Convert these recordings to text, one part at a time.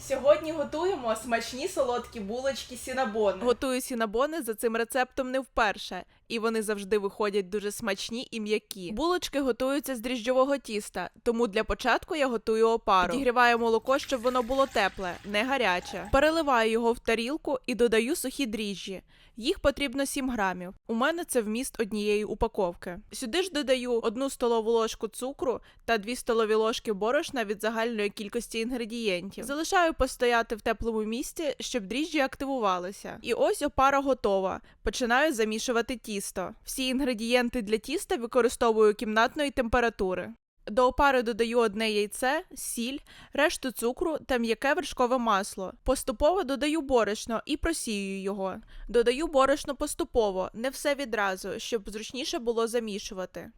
Сьогодні готуємо смачні солодкі булочки сінабон. Готую сінабони за цим рецептом не вперше, і вони завжди виходять дуже смачні і м'які. Булочки готуються з дріжджового тіста, тому для початку я готую опару. Підігріваю молоко, щоб воно було тепле, не гаряче. Переливаю його в тарілку і додаю сухі дріжджі. Їх потрібно 7 грамів. У мене це вміст однієї упаковки. Сюди ж додаю одну столову ложку цукру та 2 столові ложки борошна від загальної кількості інгредієнтів. Залишаю постояти в теплому місці, щоб дріжджі активувалися. І ось опара готова. Починаю замішувати тісто. Всі інгредієнти для тіста використовую кімнатної температури. До опари додаю одне яйце, сіль, решту цукру та м'яке вершкове масло. Поступово додаю борошно і просію його. Додаю борошно поступово, не все відразу, щоб зручніше було замішувати.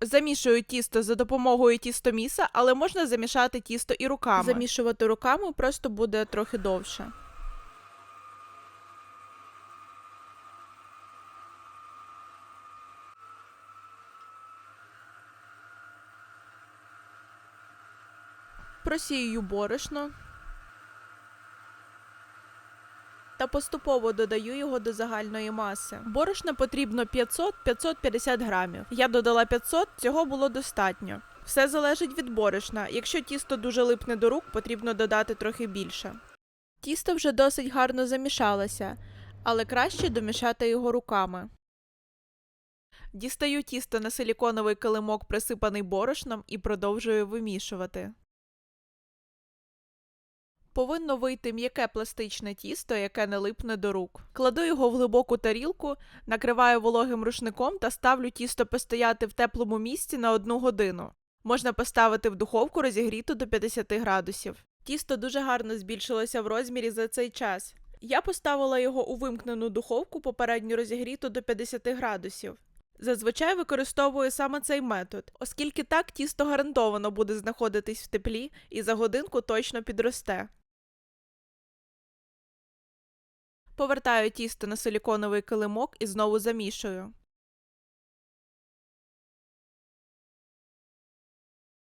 Замішую тісто за допомогою тістоміса, але можна замішати тісто і руками. Замішувати руками просто буде трохи довше. Просію борошно та поступово додаю його до загальної маси. Борошна потрібно 500-550 грамів. Я додала 500, цього було достатньо. Все залежить від борошна. Якщо тісто дуже липне до рук, потрібно додати трохи більше. Тісто вже досить гарно замішалося, але краще домішати його руками. Дістаю тісто на силіконовий килимок, присипаний борошном, і продовжую вимішувати. Повинно вийти м'яке пластичне тісто, яке не липне до рук. Кладу його в глибоку тарілку, накриваю вологим рушником та ставлю тісто постояти в теплому місці на одну годину. Можна поставити в духовку розігріту до 50 градусів. Тісто дуже гарно збільшилося в розмірі за цей час. Я поставила його у вимкнену духовку попередньо розігріту до 50 градусів. Зазвичай використовую саме цей метод, оскільки так тісто гарантовано буде знаходитись в теплі і за годинку точно підросте. Повертаю тісто на силіконовий килимок і знову замішую.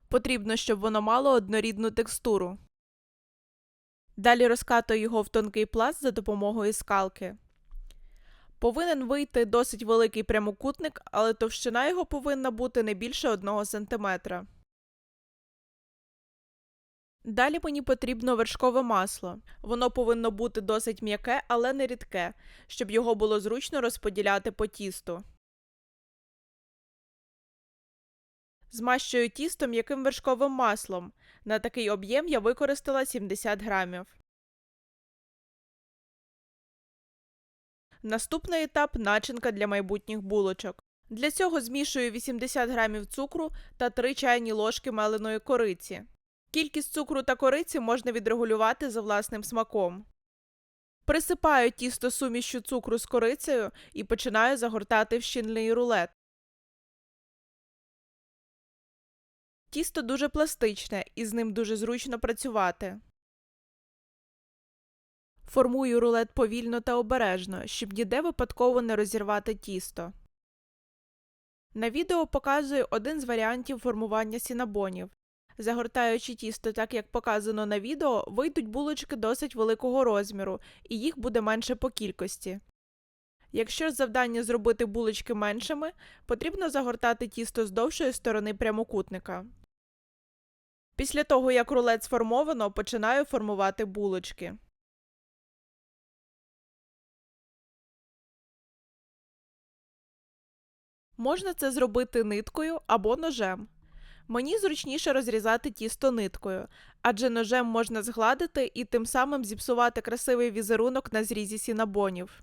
Потрібно, щоб воно мало однорідну текстуру. Далі розкатую його в тонкий пласт за допомогою скалки. Повинен вийти досить великий прямокутник, але товщина його повинна бути не більше 1 см. Далі мені потрібно вершкове масло. Воно повинно бути досить м'яке, але не рідке, щоб його було зручно розподіляти по тісту. Змащую тісто м'яким вершковим маслом. На такий об'єм я використала 70 грамів. Наступний етап начинка для майбутніх булочок. Для цього змішую 80 грамів цукру та 3 чайні ложки меленої кориці. Кількість цукру та кориці можна відрегулювати за власним смаком. Присипаю тісто сумішю цукру з корицею і починаю загортати в щільний рулет. Тісто дуже пластичне і з ним дуже зручно працювати. Формую рулет повільно та обережно, щоб ніде випадково не розірвати тісто. На відео показую один з варіантів формування сінабонів. Загортаючи тісто так, як показано на відео, вийдуть булочки досить великого розміру, і їх буде менше по кількості. Якщо завдання зробити булочки меншими, потрібно загортати тісто з довшої сторони прямокутника. Після того, як рулет сформовано, починаю формувати булочки. Можна це зробити ниткою або ножем. Мені зручніше розрізати тісто ниткою, адже ножем можна згладити і тим самим зіпсувати красивий візерунок на зрізі сінабонів.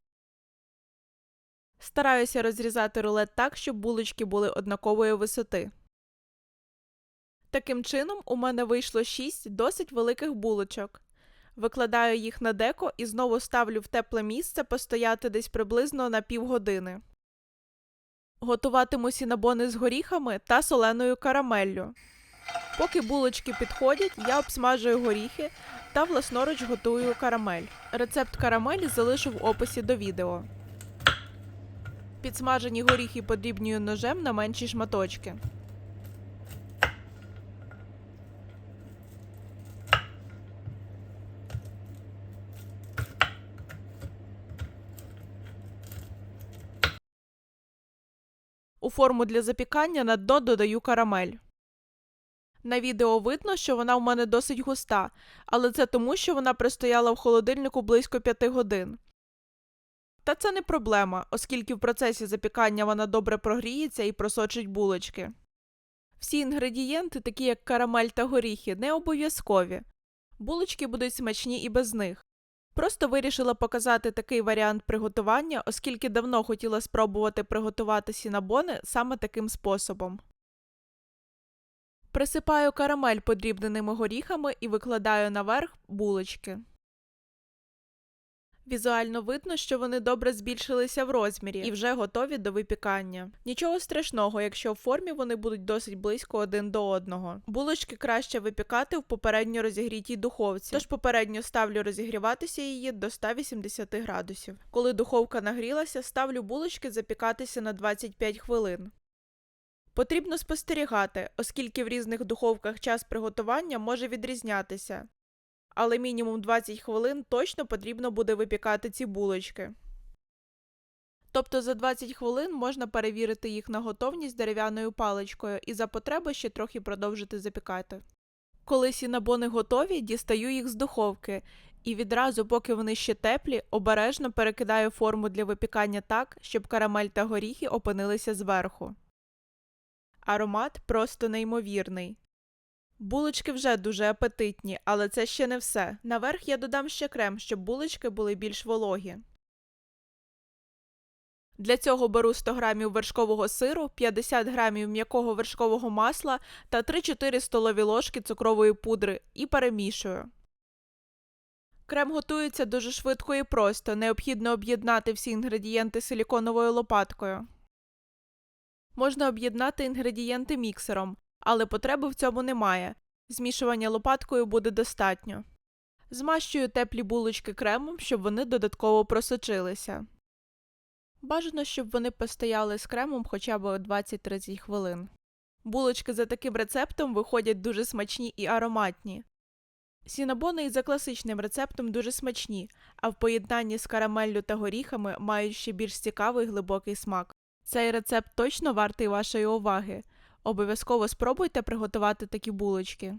Стараюся розрізати рулет так, щоб булочки були однакової висоти. Таким чином, у мене вийшло 6 досить великих булочок. Викладаю їх на деко і знову ставлю в тепле місце постояти десь приблизно на півгодини. Готуватиму сінабони з горіхами та соленою карамеллю. Поки булочки підходять, я обсмажую горіхи та власноруч готую карамель. Рецепт карамелі залишу в описі до відео. Підсмажені горіхи подрібнюю ножем на менші шматочки. У форму для запікання на дно додаю карамель. На відео видно, що вона в мене досить густа, але це тому, що вона простояла в холодильнику близько 5 годин. Та це не проблема, оскільки в процесі запікання вона добре прогріється і просочить булочки. Всі інгредієнти, такі як карамель та горіхи, не обов'язкові. Булочки будуть смачні і без них. Просто вирішила показати такий варіант приготування, оскільки давно хотіла спробувати приготувати сінабони саме таким способом. Присипаю карамель подрібненими горіхами і викладаю наверх булочки. Візуально видно, що вони добре збільшилися в розмірі і вже готові до випікання. Нічого страшного, якщо в формі вони будуть досить близько один до одного. Булочки краще випікати в попередньо розігрітій духовці, тож попередньо ставлю розігріватися її до 180 градусів. Коли духовка нагрілася, ставлю булочки запікатися на 25 хвилин. Потрібно спостерігати, оскільки в різних духовках час приготування може відрізнятися але мінімум 20 хвилин точно потрібно буде випікати ці булочки. Тобто за 20 хвилин можна перевірити їх на готовність дерев'яною паличкою і за потреби ще трохи продовжити запікати. Коли сінабони готові, дістаю їх з духовки і відразу, поки вони ще теплі, обережно перекидаю форму для випікання так, щоб карамель та горіхи опинилися зверху. Аромат просто неймовірний. Булочки вже дуже апетитні, але це ще не все. Наверх я додам ще крем, щоб булочки були більш вологі. Для цього беру 100 грамів вершкового сиру, 50 грамів м'якого вершкового масла та 3-4 столові ложки цукрової пудри і перемішую. Крем готується дуже швидко і просто. Необхідно об'єднати всі інгредієнти силіконовою лопаткою. Можна об'єднати інгредієнти міксером, але потреби в цьому немає. Змішування лопаткою буде достатньо. Змащую теплі булочки кремом, щоб вони додатково просочилися. Бажано, щоб вони постояли з кремом хоча б 20-30 хвилин. Булочки за таким рецептом виходять дуже смачні і ароматні. Сінабони і за класичним рецептом дуже смачні, а в поєднанні з карамеллю та горіхами мають ще більш цікавий глибокий смак. Цей рецепт точно вартий вашої уваги. Обов'язково спробуйте приготувати такі булочки.